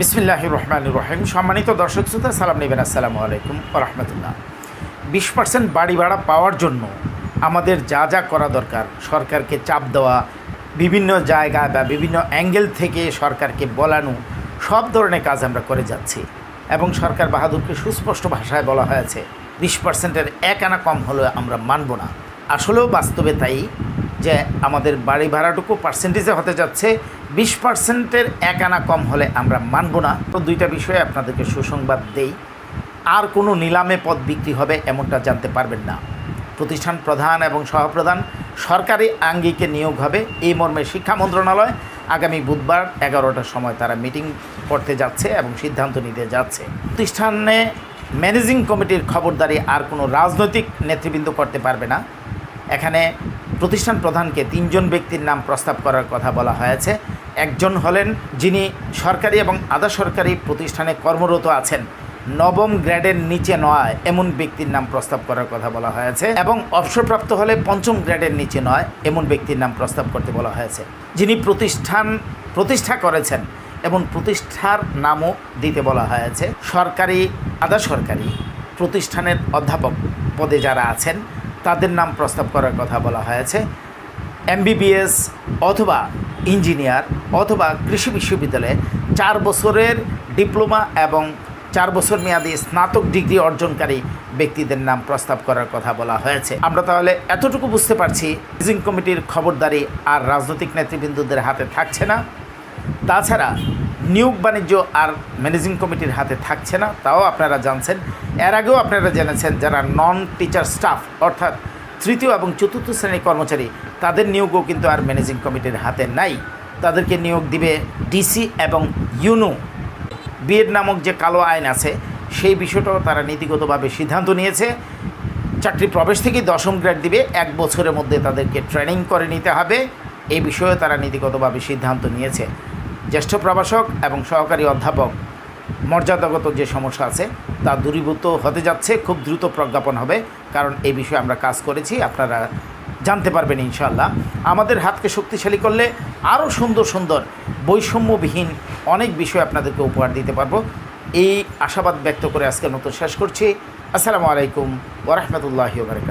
বিসমিল্লাহ রহমান রহিম। সম্মানিত দর্শক শ্রোতা, সালাম নেবেন। আসসালামু আলাইকুম রহমতুল্লাহ। বিশ পার্সেন্ট বাড়ি ভাড়া পাওয়ার জন্য আমাদের যা যা করা দরকার, সরকারকে চাপ দেওয়া, বিভিন্ন জায়গা বা বিভিন্ন অ্যাঙ্গেল থেকে সরকারকে বলানো, সব ধরনের কাজ আমরা করে যাচ্ছি। এবং সরকার বাহাদুরকে সুস্পষ্ট ভাষায় বলা হয়েছে, বিশ পার্সেন্টের এক আনা কম হলে আমরা মানব না। আসলেও বাস্তবে তাই যে আমাদের বাড়ি ভাড়াটুকু পার্সেন্টেজে হতে যাচ্ছে, বিশ পার্সেন্টের এক আনা কম হলে আমরা মানব না। তো দুইটা বিষয়ে আপনাদেরকে সুসংবাদ দেই। আর কোনো নিলামে পদ বিক্রি হবে এমনটা জানতে পারবেন না। প্রতিষ্ঠান প্রধান এবং সহপ্রধান সরকারি আঙ্গিকে নিয়োগ হবে এই মর্মে শিক্ষা মন্ত্রণালয় আগামী বুধবার এগারোটার সময় তারা মিটিং করতে যাচ্ছে এবং সিদ্ধান্ত নিতে যাচ্ছে। প্রতিষ্ঠানে ম্যানেজিং কমিটির খবরদারি আর কোনো রাজনৈতিক নেতৃবৃন্দ করতে পারবে না। এখানে প্রতিষ্ঠান প্রধানকে তিনজন ব্যক্তির নাম প্রস্তাব করার কথা বলা হয়েছে। একজন হলেন যিনি সরকারি এবং আধা সরকারি প্রতিষ্ঠানে কর্মরত আছেন। নবম গ্রেডের নিচে নয়, এমন ব্যক্তির নাম প্রস্তাব করার কথা বলা হয়েছে এবং অবসরপ্রাপ্ত হলে পঞ্চম গ্রেডের নিচে নয়, এমন ব্যক্তির নাম প্রস্তাব করতে বলা হয়েছে। যিনি প্রতিষ্ঠান প্রতিষ্ঠা করেছেন এবং প্রতিষ্ঠার নামও দিতে বলা হয়েছে। সরকারি, আধা সরকারি প্রতিষ্ঠানের অধ্যাপক পদে যারা আছেন তাদের নাম প্রস্তাব করার কথা বলা হয়েছে। এমবিবিএস অথবা ইঞ্জিনিয়ার অথবা কৃষি বিশ্ববিদ্যালয়ে চার বছরের ডিপ্লোমা এবং চার বছর মেয়াদী স্নাতক ডিগ্রি অর্জনকারী ব্যক্তিদের নাম প্রস্তাব করার কথা বলা হয়েছে। আমরা তাহলে এতটুকু বুঝতে পারছি কমিটির খবরদারি আর রাজনৈতিক নেতৃবৃন্দদের হাতে থাকছে না। তাছাড়া নিয়োগ বাণিজ্য আর ম্যানেজিং কমিটির হাতে থাকছে না, তাও আপনারা জানছেন। এর আগেও আপনারা জেনেছেন যারা নন টিচার স্টাফ অর্থাৎ তৃতীয় এবং চতুর্থ শ্রেণির কর্মচারী, তাদের নিয়োগও কিন্তু আর ম্যানেজিং কমিটির হাতে নাই। তাদেরকে নিয়োগ দিবে ডিসি এবং ইউনো বিএড নামক যে কালো আইন আছে, সেই বিষয়টাও তারা নীতিগতভাবে সিদ্ধান্ত নিয়েছে। চাকরি প্রবেশ থেকেই দশম গ্রেড দিবে, এক বছরের মধ্যে তাদেরকে ট্রেনিং করে নিতে হবে। এই বিষয়ে তারা নীতিগতভাবে সিদ্ধান্ত নিয়েছে। জ্যেষ্ঠ প্রভাষক এবং সহকারী অধ্যাপক। মর্যাদাগত যে সমস্যা আছে, তা দূরীভূত হতে যাচ্ছে, খুব দ্রুত প্রজ্ঞাপন হবে, কারণ এই বিষয়ে আমরা কাজ করেছি, আপনারা জানতে পারবেন ইনশাল্লাহ আমাদের হাতকে শক্তিশালী করলে আরও সুন্দর সুন্দর বৈষম্যবিহীন অনেক বিষয় আপনাদেরকে উপহার দিতে পারব। এই আশাবাদ ব্যক্ত করে আজকের মতো শেষ করছি। আসসালামু আলাইকুম ওরহমতুল্লাহি বারকাত